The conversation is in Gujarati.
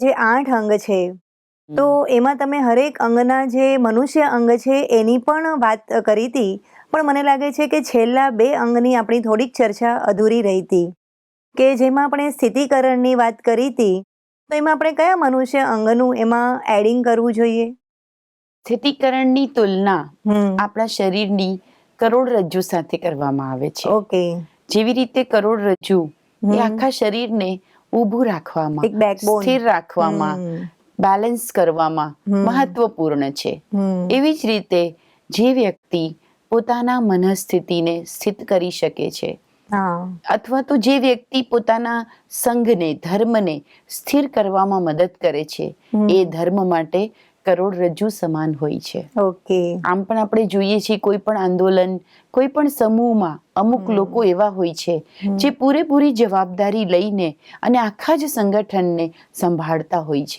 જે આઠ અંગ છે તો એમાં તમે હરેક અંગના જે મનુષ્ય અંગ છે એની પણ વાત કરી હતી. પણ મને લાગે છે કે છેલ્લા બે અંગની આપણી થોડીક ચર્ચા અધૂરી રહી હતી. કે જેમાં આપણે સ્થિતિકરણની વાત કરી હતી તો એમાં આપણે કયા મનુષ્ય અંગનું એમાં એડિંગ કરવું જોઈએ? સ્થિતિકરણની તુલના આપણા શરીરની કરોડરજ્જુ સાથે કરવામાં આવે છે. ઓકે. જેવી રીતે કરોડરજ્જુ. એ આખા શરીરને ઊભું રાખવામાં એક બેકબોન સ્થિર રાખવામાં બેલેન્સ કરવામાં મહત્વપૂર્ણ છે. એવી જ રીતે જે વ્યક્તિ પોતાના મનસ્થિતિને સ્થિત કરી શકે છે અથવા તો જે વ્યક્તિ પોતાના સંઘને ધર્મને સ્થિર કરવામાં મદદ કરે છે એ ધર્મ માટે કરોડરજ્જુ સમાન હોય છે. ઓકે. આમ પણ આપણે જોઈએ છીએ કોઈ પણ આંદોલન કોઈ પણ સમૂહમાં અમુક લોકો એવા હોય છે જે પૂરેપૂરી જવાબદારી લઈને અને આખા જ સંગઠનને સંભાળતા હોય છે.